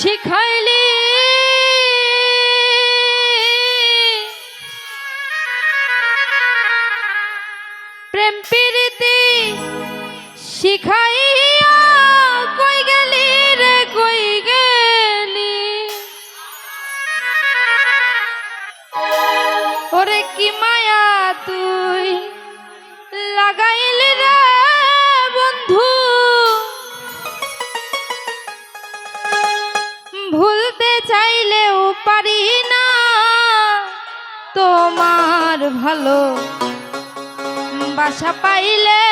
শিখাইলি। প্রেম প্রীতি শিখাই ভুলতে চাইলেও পারি না। তোমার ভালো বাসা পাইলে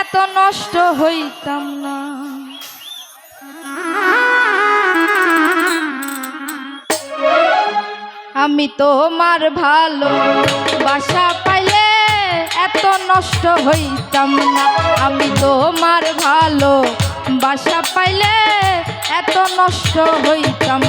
এত নষ্ট হইতাম না। আমি তোমার ভালো বাসা পাইলে এত নষ্ট হইতাম না। আমি তোমার ভালো বাসা পাইলে এত নষ্ট হইতাম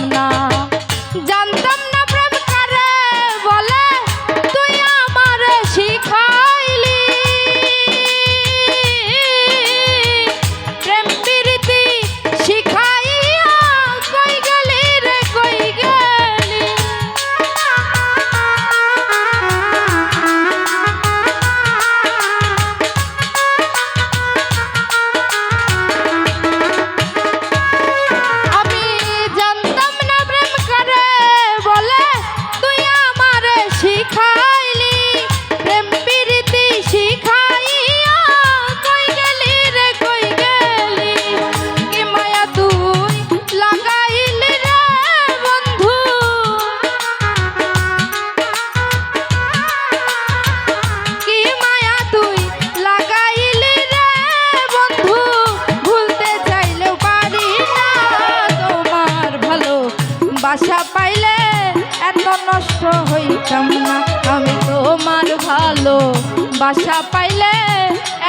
বাসা পাইলে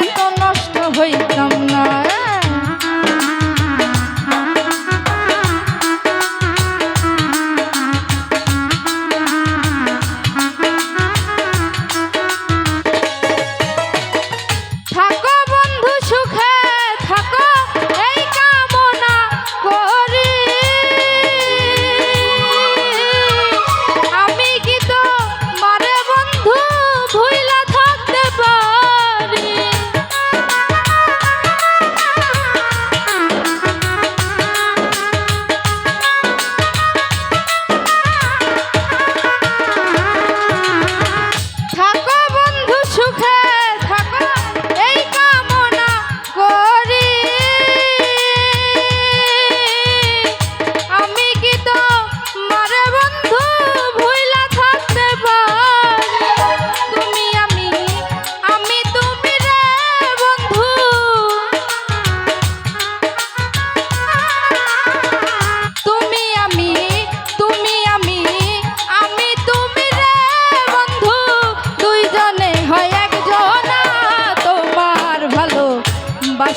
এত নষ্ট হই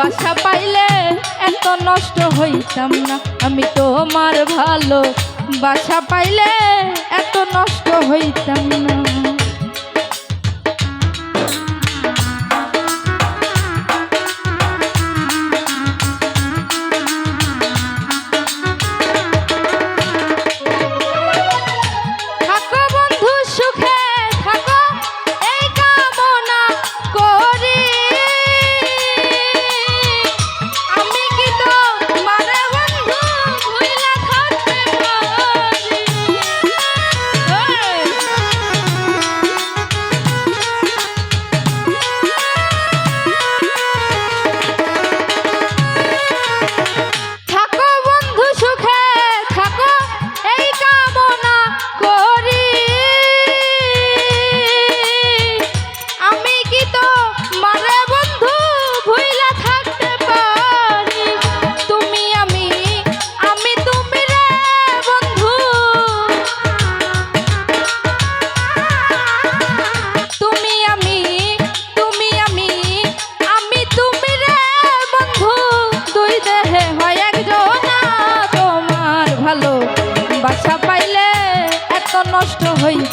বাসা পাইলে এত নষ্ট হইতাম না। আমি তো আমার ভালো বাসা পাইলে এত নষ্ট হইতাম না।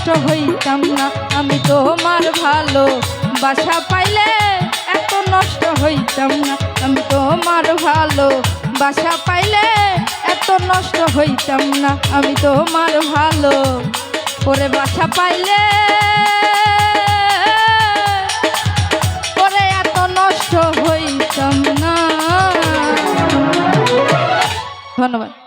নষ্ট হইতাম না, আমি তোমার ভালো বাসা পাইলে এত নষ্ট হইতাম না, আমি তোমার ভালো বাসা পাইলে এত নষ্ট হইতাম না, আমি তোমার ভালো ওরে বাসা পাইলে করে এত নষ্ট হইতাম না। ধন্যবাদ।